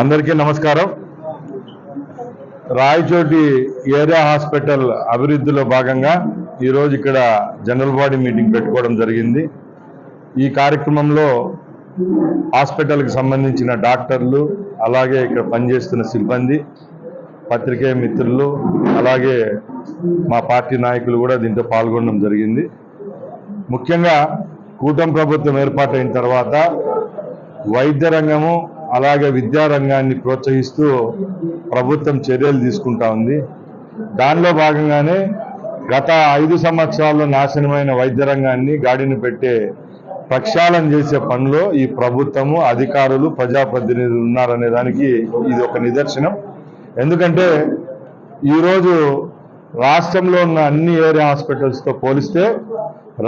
అందరికీ నమస్కారం. Rayachoti area hospital అభివృద్ధిలో భాగంగా ఈరోజు ఇక్కడ జనరల్ బాడీ మీటింగ్ పెట్టుకోవడం జరిగింది. ఈ కార్యక్రమంలో హాస్పిటల్కి సంబంధించిన డాక్టర్లు అలాగే ఇక్కడ పనిచేస్తున్న సిబ్బంది పత్రికే మిత్రులు అలాగే మా పార్టీ నాయకులు కూడా దీంట్లో పాల్గొనడం జరిగింది. ముఖ్యంగా కూటమి ప్రభుత్వం ఏర్పాటైన తర్వాత వైద్య రంగము అలాగే విద్యారంగాన్ని ప్రోత్సహిస్తూ ప్రభుత్వం చర్యలు తీసుకుంటా ఉంది. దానిలో భాగంగానే గత ఐదు సంవత్సరాల్లో నాశనమైన వైద్య రంగాన్ని గాడిని పెట్టే ప్రక్షాళన చేసే పనిలో ఈ ప్రభుత్వము అధికారులు ప్రజాప్రతినిధులు ఉన్నారనే దానికి ఇది ఒక నిదర్శనం. ఎందుకంటే ఈరోజు రాష్ట్రంలో ఉన్న అన్ని ఏరియా హాస్పిటల్స్తో పోలిస్తే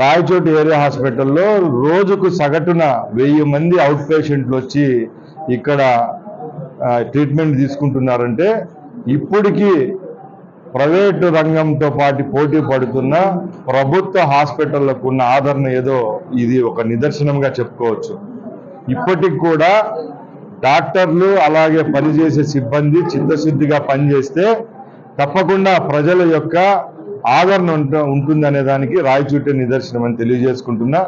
రాయచోటి ఏరియా హాస్పిటల్లో రోజుకు సగటున వెయ్యి మంది అవుట్ పేషెంట్లు వచ్చి ఇక్కడ ట్రీట్మెంట్ తీసుకుంటున్నారంటే ఇప్పటికీ ప్రైవేటు రంగంతో పాటు పోటీ పడుతున్న ప్రభుత్వ హాస్పిటళ్ళకు ఉన్న ఆదరణ ఏదో ఇది ఒక నిదర్శనంగా చెప్పుకోవచ్చు. ఇప్పటికి కూడా డాక్టర్లు అలాగే పనిచేసే సిబ్బంది చిత్తశుద్ధిగా పనిచేస్తే తప్పకుండా ప్రజల యొక్క ఆదరణ ఉంటుందనే దానికి రాయచూటే నిదర్శనం అని తెలియజేసుకుంటున్నా.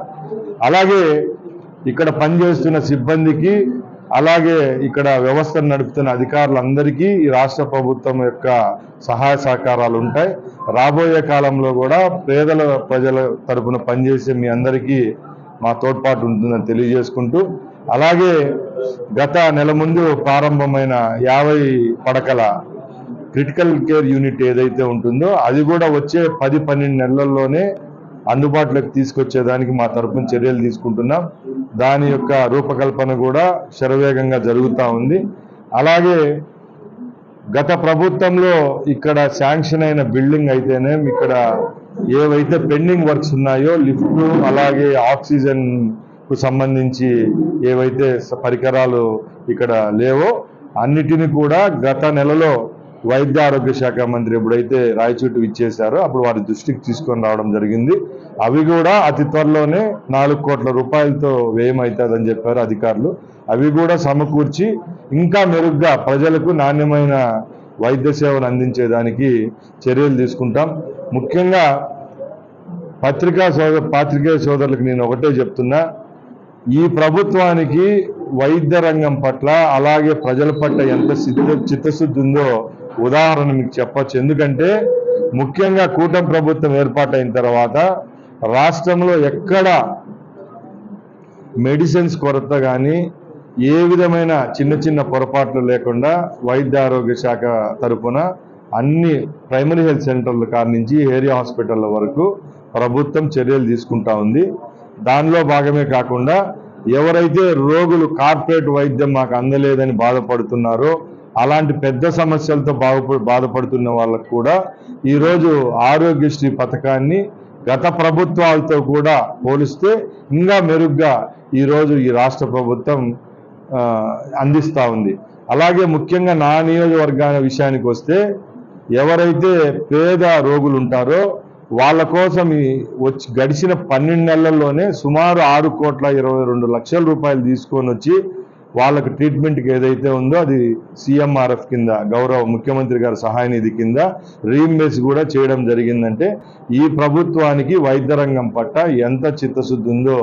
అలాగే ఇక్కడ పనిచేస్తున్న సిబ్బందికి అలాగే ఇక్కడ వ్యవస్థను నడుపుతున్న అధికారులందరికీ ఈ రాష్ట్ర ప్రభుత్వం యొక్క సహాయ సహకారాలు ఉంటాయి. రాబోయే కాలంలో కూడా పేదల ప్రజల తరపున పనిచేసే మీ అందరికీ మా తోడ్పాటు ఉంటుందని తెలియజేసుకుంటూ అలాగే గత నెల ముందు ప్రారంభమైన యాభై పడకల క్రిటికల్ కేర్ యూనిట్ ఏదైతే ఉంటుందో అది కూడా వచ్చే పది పన్నెండు నెలల్లోనే అందుబాటులోకి తీసుకొచ్చేదానికి మా తరపున చర్యలు తీసుకుంటున్నాం. దాని యొక్క రూపకల్పన కూడా శరవేగంగా జరుగుతూ ఉంది. అలాగే గత ప్రభుత్వంలో ఇక్కడ శాంక్షన్ అయిన బిల్డింగ్ అయితేనే ఇక్కడ ఏవైతే పెండింగ్ వర్క్స్ ఉన్నాయో లిఫ్ట్ అలాగే ఆక్సిజన్కు సంబంధించి ఏవైతే పరికరాలు ఇక్కడ లేవో అన్నిటిని కూడా గత నెలలో వైద్య ఆరోగ్య శాఖ మంత్రి ఎప్పుడైతే రాయచూటు ఇచ్చేశారో అప్పుడు వారి దృష్టికి తీసుకొని రావడం జరిగింది. అవి కూడా అతి త్వరలోనే నాలుగు కోట్ల రూపాయలతో వ్యయమవుతుందని చెప్పారు అధికారులు. అవి కూడా సమకూర్చి ఇంకా మెరుగ్గా ప్రజలకు నాణ్యమైన వైద్య సేవలు అందించేదానికి చర్యలు తీసుకుంటాం. ముఖ్యంగా పత్రికా సోదర పాత్రికేయ సోదరులకు నేను ఒకటే చెప్తున్నా. ఈ ప్రభుత్వానికి వైద్య రంగం పట్ల అలాగే ప్రజల పట్ల ఎంత చిత్త చిత్తశుద్ధి ఉందో ఉదాహరణ మీకు చెప్పచ్చు. ఎందుకంటే ముఖ్యంగా కూటమి ప్రభుత్వం ఏర్పాటైన తర్వాత రాష్ట్రంలో ఎక్కడ మెడిసిన్స్ కొరత కానీ ఏ విధమైన చిన్న చిన్న పొరపాట్లు లేకుండా వైద్య ఆరోగ్య శాఖ తరఫున అన్ని ప్రైమరీ హెల్త్ సెంటర్ల కాడ నుంచి ఏరియా హాస్పిటల్ల వరకు ప్రభుత్వం చర్యలు తీసుకుంటా ఉంది. దానిలో భాగమే కాకుండా ఎవరైతే రోగులు కార్పొరేట్ వైద్యం మాకు అందలేదని బాధపడుతున్నారో అలాంటి పెద్ద సమస్యలతో బాధప బాధపడుతున్న వాళ్ళకు కూడా ఈరోజు ఆరోగ్యశ్రీ పథకాన్ని గత ప్రభుత్వాలతో కూడా పోలిస్తే ఇంకా మెరుగ్గా ఈరోజు ఈ రాష్ట్ర ప్రభుత్వం అందిస్తూ ఉంది. అలాగే ముఖ్యంగా నా నియోజకవర్గాల విషయానికి వస్తే ఎవరైతే పేద రోగులు ఉంటారో వాళ్ళ కోసం ఈ వచ్చి గడిచిన పన్నెండు నెలల్లోనే సుమారు ఆరు కోట్ల ఇరవై రెండు లక్షల రూపాయలు తీసుకొని వచ్చి వాళ్ళకి ట్రీట్మెంట్కి ఏదైతే ఉందో అది సిఎంఆర్ఎఫ్ కింద గౌరవ ముఖ్యమంత్రి గారి సహాయ నిధి కింద రీఇంబర్స్ కూడా చేయడం జరిగిందంటే ఈ ప్రభుత్వానికి వైద్య రంగం పట్ల ఎంత చిత్తశుద్ధి ఉందో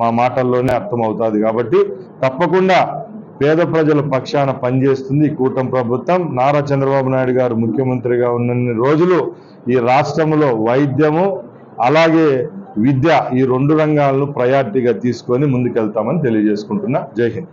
మా మాటల్లోనే అర్థమవుతుంది. కాబట్టి తప్పకుండా పేద ప్రజల పక్షాన పనిచేస్తుంది ఈ కూటమి ప్రభుత్వం. నారా చంద్రబాబు నాయుడు గారు ముఖ్యమంత్రిగా ఉన్నన్ని రోజులు ఈ రాష్ట్రంలో వైద్యము అలాగే విద్య ఈ రెండు రంగాలను ప్రయారిటీగా తీసుకొని ముందుకెళ్తామని తెలియజేసుకుంటున్నా. జై హింద్.